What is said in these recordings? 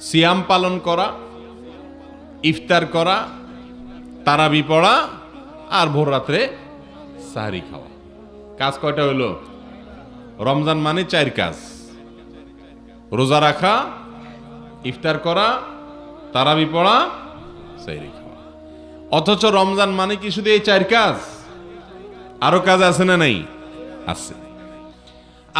সিয়াম পালন করা, ইফতার করা, তারাবি পড়া আর ভোর রাত্রে সাহারি খাওয়া। কাজ কয়টা হইল? রমজান মানে চার কাজ। রোজা রাখা, ইফতার করা, তারাবি পড়া, সাহারি খাওয়া। অথচ রমজান মানে কি শুধু এই চার কাজ? আরও কাজ আছে না নাই? আছে।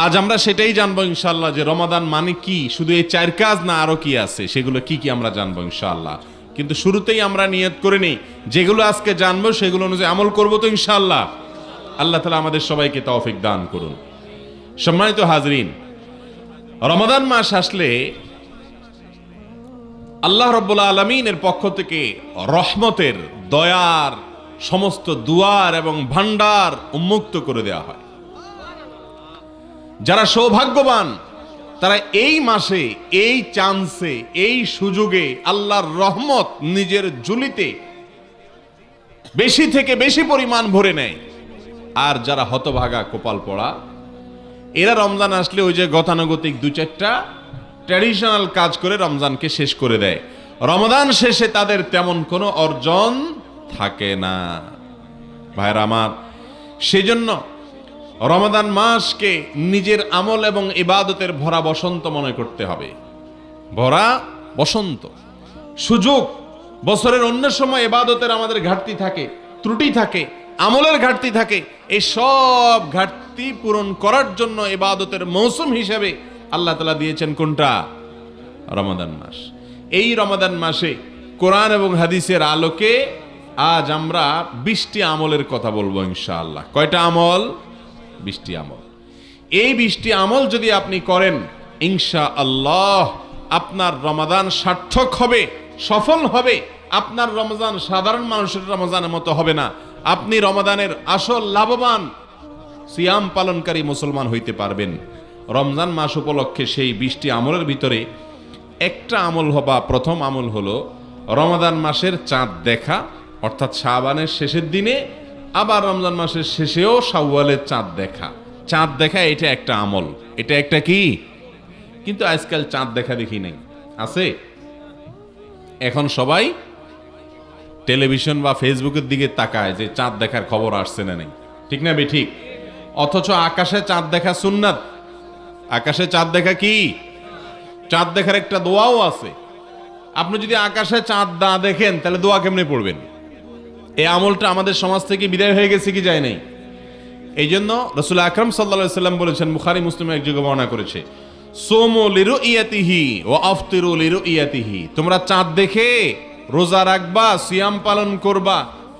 আজ আমরা সেটাই জানব ইনশাল্লাহ যে রমাদান মানে কি? শুধু এই চার কাজ না আরও কি আছে? সেগুলো কি কি আমরা জানব ইনশাল্লাহ কিন্তু শুরুতেই আমরা নিয়ত করে নিই, যেগুলো আজকে জানব সেগুলো অনুযায়ী আমল করব তো ইনশাল্লাহ আল্লাহ তালা আমাদের সবাইকে তৌফিক দান করুন। সম্মানিত হাজরিন, রমাদান মাস আসলে আল্লাহ রব্বুল আলমিনের পক্ষ থেকে রহমতের, দয়ার, সমস্ত দুয়ার এবং ভান্ডার উন্মুক্ত করে দেওয়া হয়। যারা সৌভাগ্যবান, তারা এই মাসে, এই চান্সে, এই সুযোগে আল্লাহর রহমত নিজের জুলিতে বেশি থেকে বেশি পরিমাণ ভরে নেয়। আর যারা হতভাগা কোপাল পড়া, এরা রমজান আসলে ওই যে গতানুগতিক দু চারটা ট্র্যাডিশনাল কাজ করে রমজানকে শেষ করে দেয়। রমজান শেষে তাদের তেমন কোনো অর্জন থাকে না। ভাইরা আমার, সেজন্য রমাদান মাসকে নিজের আমল এবং ইবাদতের ভরা বসন্ত মনে করতে হবে। ভরা বসন্ত। সুযোগ। বছরের অন্য সময় এবাদতের আমাদের ঘাটতি থাকে, ত্রুটি থাকে, আমলের ঘাটতি থাকে। এই সব ঘাটতি পূরণ করার জন্য এবাদতের মৌসুম হিসেবে আল্লাহ তালা দিয়েছেন কোনটা? রমাদান মাস। এই রমাদান মাসে কোরআন এবং হাদিসের আলোকে আজ আমরা বিশটি আমলের কথা বলব ইনশাআল্লাহ। কয়টা আমল? বৃষ্টি আমল। এই বৃষ্টি আমল যদি আপনি করেন ইনশা আল্লাহ আপনার রমাদান সার্থক হবে, সফল হবে। আপনার রমজান সাধারণ মানুষের রমজানের মতো হবে না। আপনি রমাদানের আসল লাভবান, সিয়াম পালনকারী মুসলমান হইতে পারবেন। রমজান মাস উপলক্ষে সেই বৃষ্টি আমলের ভিতরে একটা আমল হবা, প্রথম আমল হলো রমাদান মাসের চাঁদ দেখা, অর্থাৎ শাবানের শেষের দিনে আবার রমজান মাসের শেষেও শাওয়ালের চাঁদ দেখা। চাঁদ দেখা এটা একটা আমল। এটা একটা কি? কিন্তু আজকাল চাঁদ দেখা দেখি নাই। আছে? এখন সবাই টেলিভিশন বা ফেসবুকের দিকে তাকায় যে চাঁদ দেখার খবর আসছে না নেই। ঠিক না বে, ঠিক? অথচ আকাশে চাঁদ দেখা সুন্নাত। আকাশে চাঁদ দেখা কি? চাঁদ দেখার একটা দোয়াও আছে। আপনি যদি আকাশে চাঁদ না দেখেন, তাহলে দোয়া কেমনে পড়বেন? এই আমলটা আমাদের সমাজ থেকে বিদায় হয়ে গেছে কি যায় নাই? এই জন্য রসুল আকরম সাল্লা সাল্লাম বলেছেন মুখারি মুসলিম এক যুগে বর্ণনা করেছে, সোমো লিরু ইয়াতিহি ও আফতিরু লিরু ইয়াতিহি তোমরা চাঁদ দেখে রোজা রাখবা, সিয়াম পালন করবা,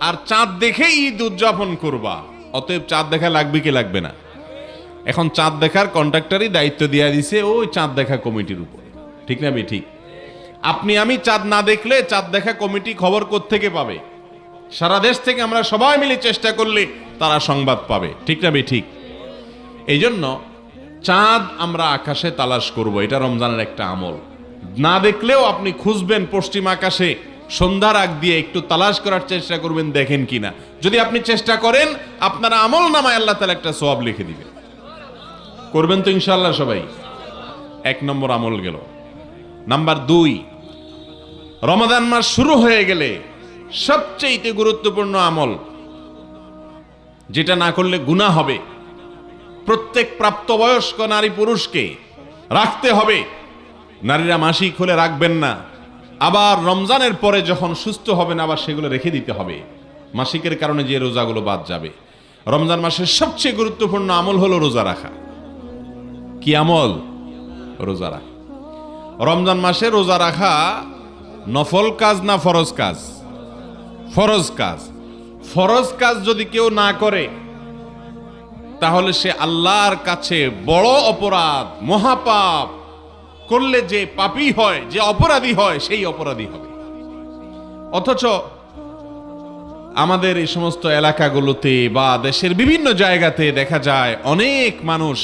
আর চাঁদ দেখে ঈদ উদযাপন করবা। অতএব চাঁদ দেখা লাগবে কি লাগবে না? এখন চাঁদ দেখার কন্ট্রাক্টরই দায়িত্ব দিয়ে দিছে ওই চাঁদ দেখা কমিটির উপর। ঠিক না বে, ঠিক? আপনি, আমি চাঁদ না দেখলে চাঁদ দেখা কমিটি খবর থেকে পাবে? সারা দেশ থেকে আমরা সবাই মিলে চেষ্টা করলে তারা সংবাদ পাবে। ঠিক না ঠিক? এই জন্য চাঁদ আমরা আকাশে তালাশ করব, এটা রমজানের একটা আমল। না দেখলেও আপনি খুঁজবেন পশ্চিম আকাশে, সন্ধ্যার আগ দিয়ে একটু তালাশ করার চেষ্টা করবেন, দেখেন কিনা। যদি আপনি চেষ্টা করেন, আপনার আমল নামায় আল্লাহ তালা একটা সোয়াব লিখে দিবে। করবেন তো ইনশাল্লাহ সবাই। এক নম্বর আমল গেল। নাম্বার দুই, রমাদান মাস শুরু হয়ে গেলে সবচেয়ে গুরুত্বপূর্ণ আমল, যেটা না করলে গুণা হবে। প্রত্যেক প্রাপ্তবয়স্ক নারী পুরুষকে রাখতে হবে। নারীরা মাসিক হলে রাখবেন না। আবার রমজানের পরে যখন সুস্থ হবেন, আবার সেগুলো রেখে দিতে হবে। মাসিকের কারণে যে রোজাগুলো বাদ যাবে। রমজান মাসের সবচেয়ে গুরুত্বপূর্ণ আমল হলো রোজা রাখা। কি আমল? রোজা রাখা। রমজান মাসে রোজা রাখা নফল কাজ না ফরজ কাজ? ফরজ কাজ। ফরজ কাজ যদি কেউ না করে, তাহলে সে আল্লাহর কাছে বড় অপরাধ, মহাপাপ করলে যে পাপী হয়, যে অপরাধী হয়, সেই অপরাধী হবে। অথচ আমাদের এই সমস্ত এলাকাগুলোতে বা দেশের বিভিন্ন জায়গাতে দেখা যায়, অনেক মানুষ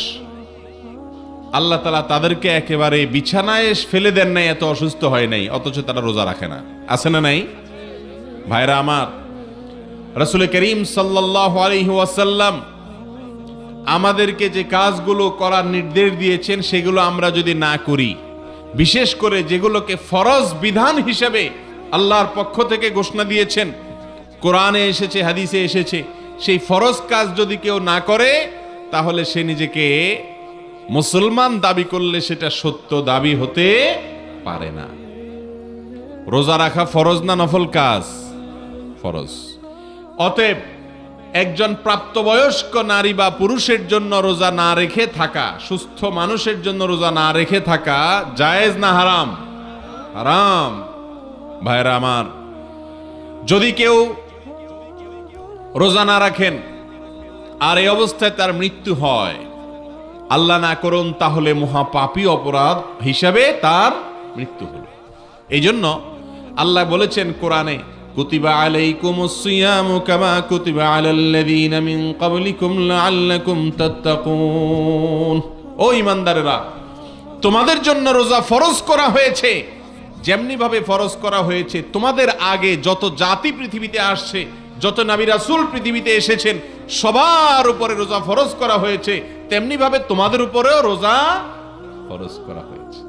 আল্লাহ তালা তাদেরকে একেবারে বিছানায় ফেলে দেন নাই, এত অসুস্থ হয় নাই, অথচ তারা রোজা রাখে না। আছে না নাই? ভাইরা আমার রসুল করিম সাল্লাহ আলহি ওয়াসাল্লাম আমাদেরকে যে কাজগুলো করার নির্দেশ দিয়েছেন, সেগুলো আমরা যদি না করি, বিশেষ করে যেগুলোকে ফরজ বিধান হিসেবে আল্লাহর পক্ষ থেকে ঘোষণা দিয়েছেন, কোরআনে এসেছে, হাদিসে এসেছে, সেই ফরজ কাজ যদি কেউ না করে, তাহলে সে নিজেকে মুসলমান দাবি করলে সেটা সত্য দাবি হতে পারে না। রোজা রাখা ফরজ না নফল কাজ? ফরজ। অতএব একজন প্রাপ্তবয়স্ক নারী বা পুরুষের জন্য রোজা না রেখে থাকা, সুস্থ মানুষের জন্য রোজা না রেখে থাকা জায়েজ না হারাম? হারাম। ভাইরা আমার, যদি কেউ রোজা না রাখেন আর এই অবস্থায় তার মৃত্যু হয়, আল্লাহ না করুন তাহলে মহাপাপী অপরাধ হিসাবে তার মৃত্যু হলো। এই জন্য আল্লাহ বলেছেন কোরআনে কুতিবা আলাইকুম সিয়ামু কামা কুতিবা আলাল্লাযীনা মিন ক্বাবলিকুম লাআল্লাকুম তাত্তাকুন ও ঈমানদারেরা তোমাদের জন্য রোজা ফরজ করা হয়েছে। যেমনি ভাবে ফরজ করা হয়েছে, তোমাদের আগে যত জাতি পৃথিবীতে আসছে, যত নবী রাসূল পৃথিবীতে এসেছেন, সবার উপরে রোজা ফরজ করা হয়েছে। তেমনি ভাবে তোমাদের উপরেও রোজা ফরজ করা হয়েছে।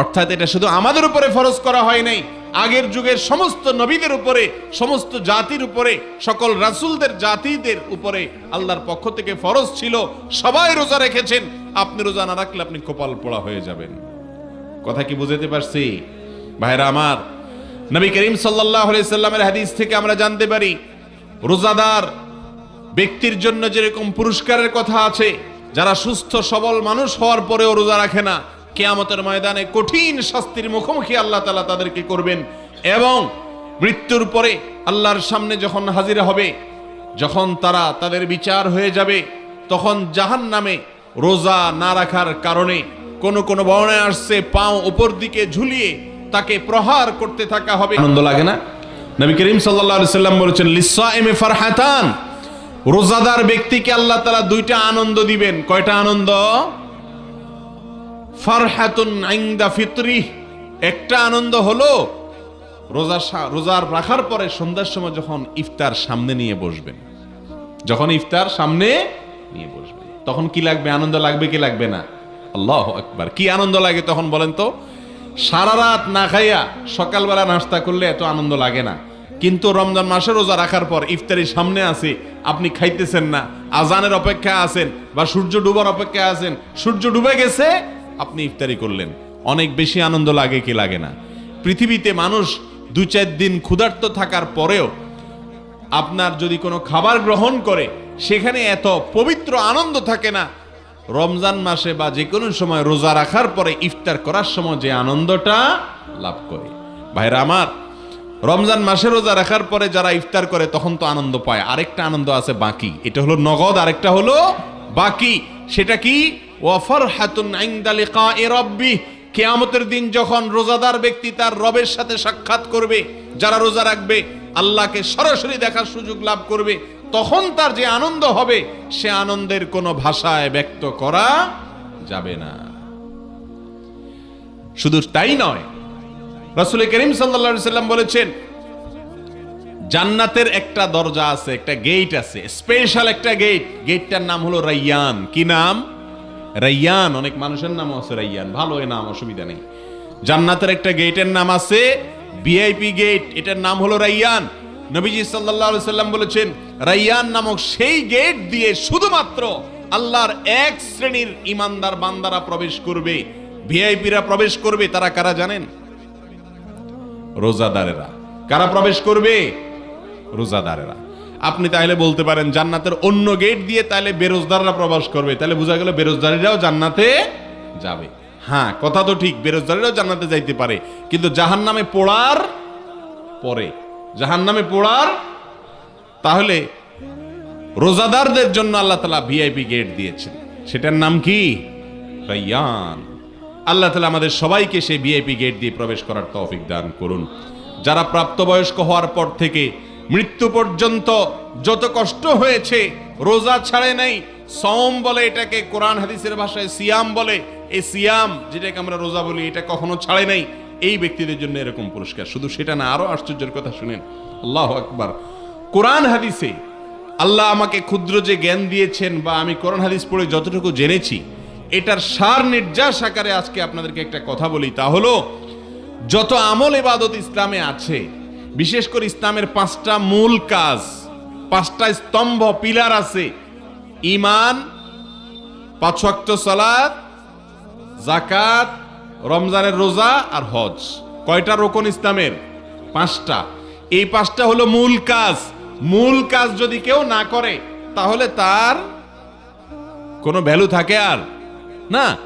অর্থাৎ এটা শুধু আমাদের উপরে ফরজ করা হয় নাই আগের যুগের সমস্ত নবীদের উপরে, সমস্ত জাতির উপরে, সকল রাসূলদের, জাতিদের উপরে আল্লাহর পক্ষ থেকে ফরজ ছিল, সবাই রোজা রেখেছেন। আপনি রোজা না রাখলে আপনি কপাল পোড়া হয়ে যাবেন। কথা কি বুঝাতে পারছি? ভাইরা আমার, নবী করিম সাল্লামের হাদিস থেকে আমরা জানতে পারি, রোজাদার ব্যক্তির জন্য যেরকম পুরস্কারের কথা আছে, যারা সুস্থ, সবল মানুষ হওয়ার পরেও রোজা রাখে না কেয়ামতের ময়দানে কঠিন শাস্তির মুখোমুখি আল্লাহ তালা তাদেরকে করবেন এবং মৃত্যুর পরে আল্লাহর সামনে যখন হাজির হবে, যখন তারা তাদের বিচার হয়ে যাবে, তখন জাহান নামে রোজা না রাখার কারণে কোন কোন বর্ণায় আসছে, পাও উপর দিকে ঝুলিয়ে তাকে প্রহার করতে থাকা হবে। আনন্দ লাগে না? নবী করিম আলাইহি সাল্লাম বলেছেন লিসাইমে ফারহাতান। রোজাদার ব্যক্তিকে আল্লাহ তাআলা দুইটা আনন্দ দিবেন। কয়টা আনন্দ? একটা আনন্দ হলো, রোজা রোজার রাখার পরে সন্ধ্যার সময় যখন ইফতার সামনে নিয়ে বসবেন। যখন ইফতার সামনে নিয়ে বসবেন। তখন কি লাগবে? আনন্দ লাগবে কি লাগবে না? আল্লাহ একবার কি আনন্দ লাগে তখন বলেন তো? সারা রাত না খাইয়া সকালবেলা নাস্তা করলে এত আনন্দ লাগে না। কিন্তু রমজান মাসে রোজা রাখার পর ইফতারি সামনে আছে, আপনি খাইতেছেন না। আজানের অপেক্ষা আছেন বা সূর্য ডুবার অপেক্ষা আছেন, সূর্য ডুবে গেছে আপনি ইফতারি করলেন। অনেক বেশি আনন্দ লাগে কি লাগে না। পৃথিবীতে মানুষ দু চার দিন ক্ষুধার্ত থাকার পরেও আপনার যদি কোনো খাবার গ্রহণ করে, সেখানে এত পবিত্র আনন্দ থাকে না। রমজান মাসে বা যে কোনো সময় রোজা রাখার পরে ইফতার করার সময় যে আনন্দটা লাভ করে। ভাইরা আমার, রমজান মাসে রোজা রাখার পরে যারা ইফতার করে, তখন তো আনন্দ পায়। আরেকটা আনন্দ আছে বাকি। এটা হলো নগদ, আরেকটা হলো বাকি। সেটা কি? ওয়াফার হাতুন কেয়ামতের দিন যখন রোজাদার ব্যক্তি তার রবের সাথে সাক্ষাৎ করবে, যারা রোজা রাখবে, আল্লাহকে সরাসরি দেখার সুযোগ লাভ করবে, তখন তার যে আনন্দ হবে, সে আনন্দের কোনো ভাষায় ব্যক্ত করা যাবে না। শুধু তাই নয়, রাসূল করিম সাল্লাম বলেছেন, জান্নাতের একটা দরজা আছে, একটা গেট আছে, স্পেশাল একটা গেট, গেটটার নাম হলো রাইয়ান। কি নাম? রাইয়ান, অনেক মানুষের নাম আছে রাইয়ান। ভালো এ নাম, অসুবিধা নেই। জান্নাতের একটা গেটের নাম আছে ভিআইপি গেট, এটার নাম হলো রাইয়ান। নবীজি আলাইহি সাল্লাম বলেছেন, রাইয়ান নামক সেই গেট দিয়ে শুধুমাত্র আল্লাহর এক শ্রেণির ইমানদার বান্দারা প্রবেশ করবে, ভিআইপিরা প্রবেশ করবে, তারা কারা জানেন? রোজাদারেরা। কারা প্রবেশ করবে? রোজাদারেরা। আপনি তাহলে বলতে পারেন, জান্নাতের অন্য গেট দিয়ে তাহলে বেরোজদাররা প্রবেশ করবে। তাহলে বোঝা গেল বেরোজদারিরাও জান্নাতে যাবে। হ্যাঁ কথা তো ঠিক, বেরোজদারিরাও জান্নাতে যাইতে পারে। কিন্তু জাহান নামে পড়ার পরে জাহান নামে পড়ার তাহলে রোজাদারদের জন্য আল্লাহ তালা ভিআইপি গেট দিয়েছেন। সেটার নাম কি? রাইয়ান। আল্লাহ তালা আমাদের সবাইকে সেই ভিআইপি গেট দিয়ে প্রবেশ করার তৌফিক দান করুন। যারা প্রাপ্তবয়স্ক হওয়ার পর থেকে মৃত্যু পর্যন্ত যত কষ্ট হয়েছে, রোজা ছাড়ে নাই সম বলে এটাকে কোরআন হাদিসের ভাষায় সিয়াম বলে। এই সিয়াম যেটাকে আমরা রোজা বলি, এটা কখনো ছাড়ে নাই। এই ব্যক্তিদের জন্য এরকম পুরস্কার। শুধু সেটা না, আরও আশ্চর্যের কথা শুনেন। আল্লাহ আকবার। কোরআন হাদিসে আল্লাহ আমাকে ক্ষুদ্র যে জ্ঞান দিয়েছেন বা আমি কোরআন হাদিস পড়ে যতটুকু জেনেছি, এটার সার নির্যাস আকারে আজকে আপনাদেরকে একটা কথা বলি। তা হলো, যত আমল এবাদত ইসলামে আছে বিশেষ করে ইসলামের পাঁচটা মূল কাজ, পাঁচটা স্তম্ভ, পিলার আছে। ইমান পাঁচ ওয়াক্ত জাকাত রমজানের রোজা আর হজ। কয়টা রোকন ইসলামের? পাঁচটা। এই পাঁচটা হলো মূল কাজ। মূল কাজ যদি কেউ না করে, তাহলে তার কোনো ভ্যালু থাকে আর? না।